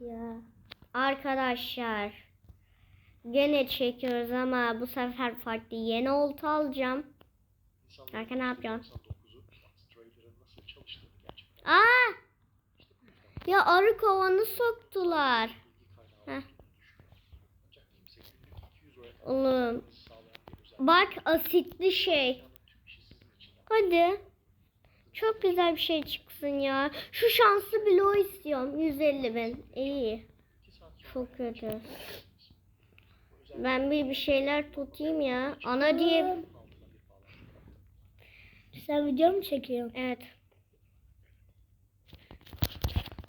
Ya. Arkadaşlar gene çekiyoruz ama bu sefer farklı yeni olta alacağım. Kanka ne yapıyorsun? Aa! Ya arı kovanı soktular. Heh. Oğlum. Bak asitli şey. Hadi. Çok güzel bir şey çıksın ya. Şu şanslı bloğu istiyorum. 150 bin. İyi. Çok kötü. Ben bir bir şeyler tutayım ya. Ana diye. Sen video mu çekiyorsun? Evet.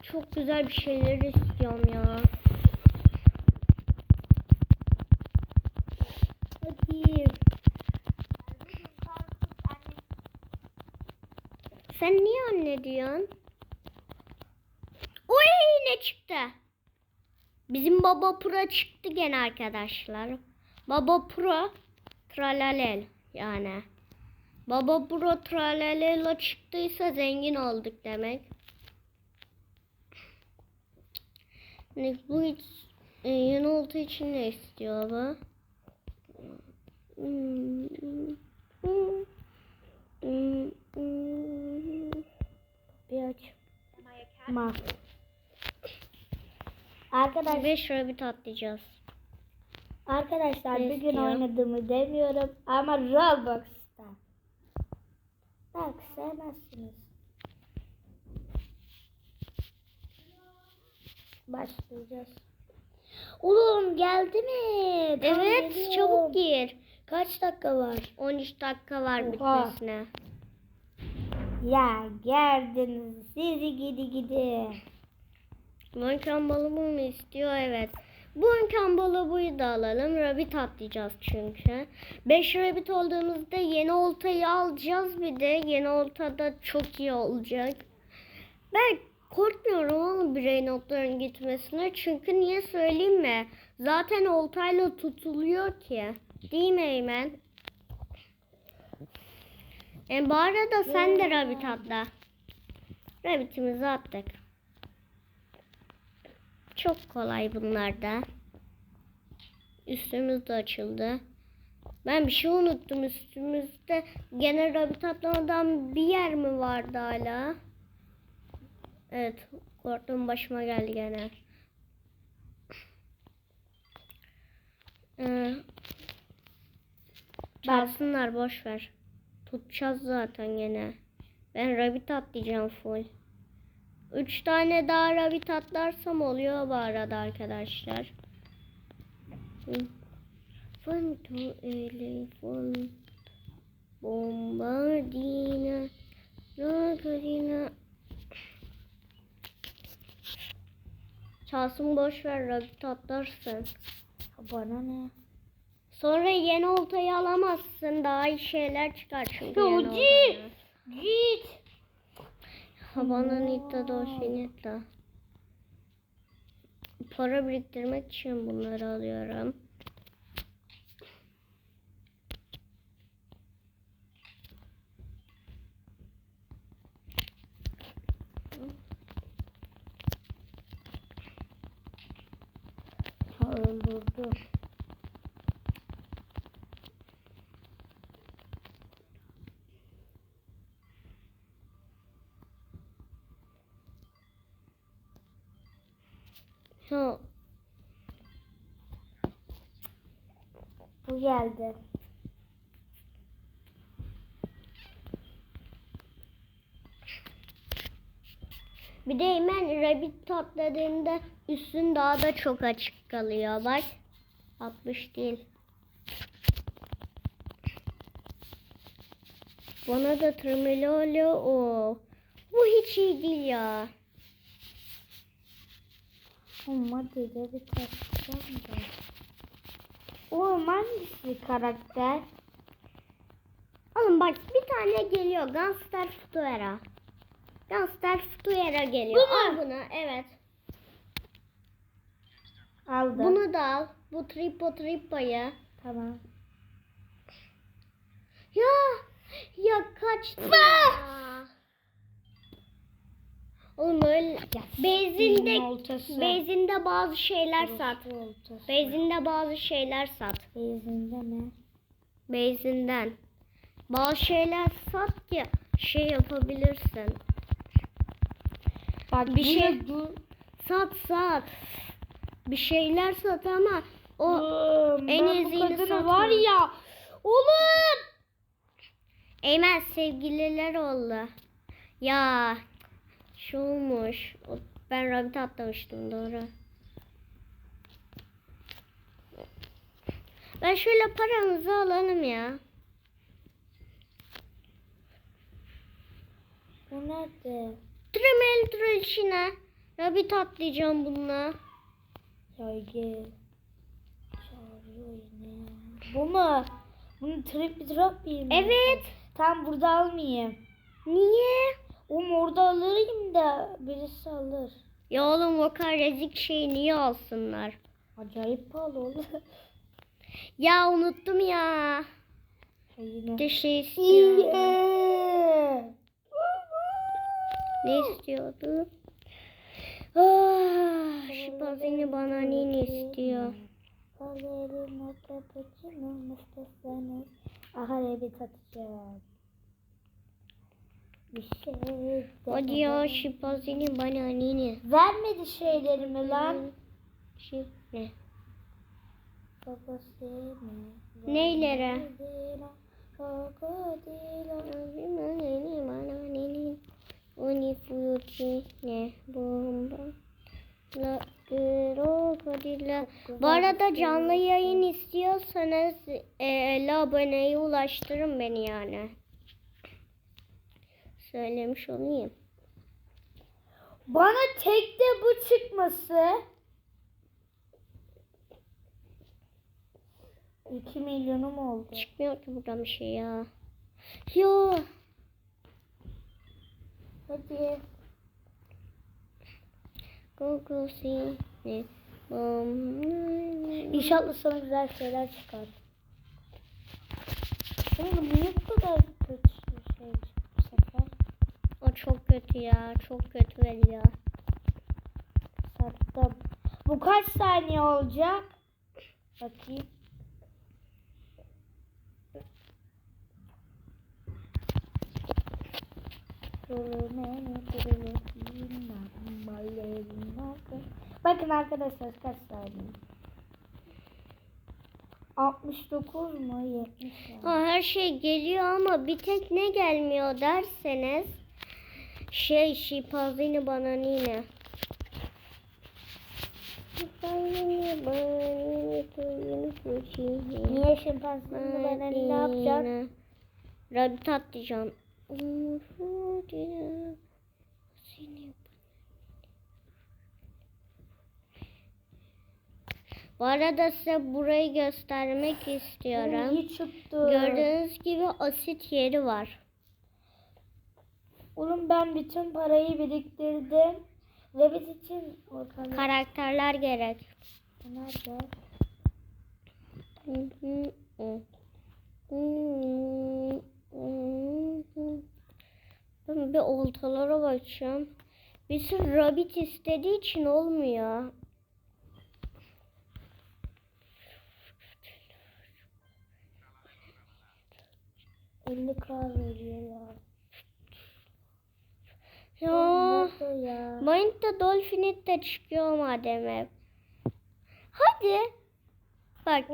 Çok güzel bir şeyler istiyorum ya. Hadi. Sen niye anne diyorsun? Oy ne çıktı? Bizim baba pro çıktı gene arkadaşlar. Baba pro tralalel yani. Baba pro tralalelo çıktıysa zengin olduk demek. Ne, bu hiç e, yeni olduğu için ne istiyor bu? Arkadaş, 5 rabbit atlayacağız. arkadaşlar Ne bugün oynadığımı demiyorum ama Roblox'ta. Bak sevmezsiniz. Başlayacağız. Oğlum geldi mi? Tam Evet geliyorum. çabuk gir. Kaç dakika var? 13 dakika var Oha. bitmesine. Ya geldiniz. Sizi gidi gidi. Bonkan balığı mı istiyor? Evet. Bonkan balığı da alalım. Rabbit atlayacağız çünkü. 5 rabbit olduğumuzda yeni oltayı alacağız bir de. Yeni olta da çok iyi olacak. Ben korkmuyorum oğlum birey notların gitmesine. Çünkü niye söyleyeyim mi? Zaten oltayla tutuluyor ki. Değil mi Eymen? E, bu arada sen de rabbit atla. Rabbitimizi attık. Çok kolay bunlar da. Üstümüz de açıldı. Ben bir şey unuttum. Üstümüzde gene rabbit atlamadan bir yer mi vardı hala? Evet. Korktum başıma geldi gene. Ee, çalsınlar boş ver. Tutacağız zaten gene. Ben rabbit atlayacağım full. Üç tane daha rabbit atlarsam oluyor bu arada arkadaşlar. Fanto elefon bombardina ragarina Çalsın boş ver rabbit atlarsın. Bana ne? Sonra yeni oltayı alamazsın. Daha iyi şeyler çıkar çünkü yeni git. oltayla. Git. Habana Nita Doşinita. Para biriktirmek için bunları alıyorum. Öldürdü. Bu geldi. bir de hemen rabbit atladığında üstün daha da çok açık kalıyor. Bak. 60 değil. Bana da tremolo o. Bu hiç iyi değil ya. Oğlum hadi de bir tartışacağım da. Oğlum hangisi karakter? Oğlum bak bir tane geliyor. Gunstar Futuera. Gunstar Futuera geliyor. Bu mu? Al bunu. Evet. Aldım. Bunu da al. Bu tripo tripoyu. Tamam. Ya ya kaçtı ya. Oğlum öyle bezinde Filin oltası. bezinde bazı şeyler sat. Orospu oltası. Bezinde bazı şeyler sat. Bezinde mi? Bezinden. Bazı şeyler sat ki şey yapabilirsin. Bak Bir şey- dur. Sat sat. Bir şeyler sat ama o Oğlum, en bu satma. var ya. Oğlum. Eymen sevgililer oldu. Ya şu olmuş. O- Ben rabbit atlamıştım doğru. Ben şöyle paramızı alalım ya. Bu nerede? Tremel troll içine. Rabbit atlayacağım bununla. Gel. Çağırıyor yine. Bu mu? Bunu trip drop miyim? Evet. Tam burada almayayım. Niye? Oğlum orada alırım da birisi alır. Ya oğlum o kadar ezik şeyi niye alsınlar? Acayip pahalı olur. Ya unuttum ya. Şey yine. Bir de şey istiyorum. İyi. Ne istiyordu? Ah, şu bazını bana ne istiyor? Balerina cappuccino mustasını. Aha evet atacağım. Bir şey ya şu bazını bana ne? Vermedi şeylerimi lan. Şu ne? Babası? Neylere? Ne? Bana ne? Oni fuki ne? Bomba. La krokodilla. Bu arada canlı yayın istiyorsanız e, 50 aboneye ulaştırın beni yani. Söylemiş olayım. Bana tekte bu çıkması. 2 milyonum oldu. Çıkmıyor ki buradan bir şey ya. Yo. Hadi. Google? Bom. İnşallah sana güzel şeyler çıkar. Oğlum niye bu kadar kötü bir şey çıktı bu sefer? O çok kötü ya. Çok kötü veriyor. Sattım. Bu kaç saniye olacak? Bakayım. Bakın arkadaşlar kaç saniye? 69 mu 70 mi? Ha, her şey geliyor ama bir tek ne gelmiyor derseniz şey şipazini bana nine. Şipazini bana nine. Niye şempanzini ben hani ne yapacağım? Rabbit atlayacağım. Bu arada size burayı göstermek istiyorum. Gördüğünüz gibi asit yeri var. Oğlum ben bütün parayı biriktirdim. Revit için ortalık. Karakterler gerek. Nerede? Ben bir oltalara bakacağım. Bir sürü rabbit istediği için olmuyor. elli k veriyorlar. Ya. Ya? Mind'de Dolphinit de çıkıyor madem hep. Hadi. Bak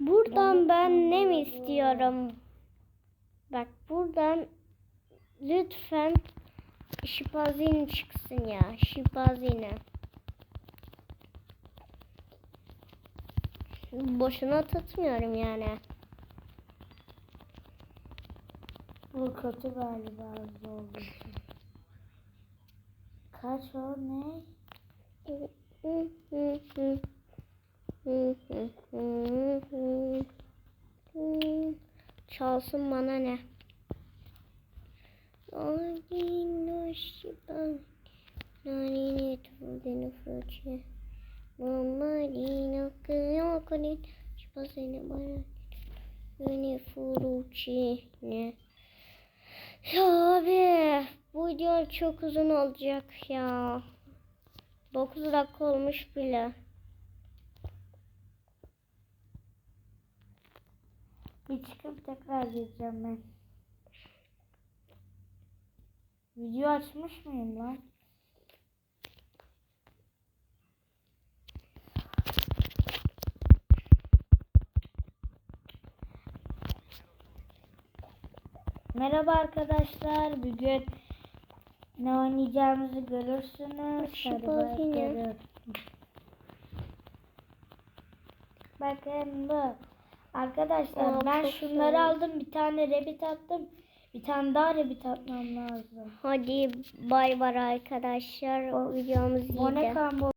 buradan ben ne mi istiyorum? Bak buradan lütfen şipazini çıksın ya. Şipazini. Boşuna tutmuyorum yani. Bu kötü galiba için. Kaç o ne? Çalsın bana ne? Ya abi bu video çok uzun olacak ya. 9 dakika olmuş bile. Bir çıkıp tekrar gireceğim ben. Video açmış mıyım lan? Merhaba arkadaşlar. Bugün ne oynayacağımızı görürsünüz. Şu. Bakın bu. Arkadaşlar Aa, ben şunları güzel. aldım. Bir tane rabbit attım. Bir tane daha rabbit atmam lazım. Hadi bay bay arkadaşlar. O videomuz iyiydi.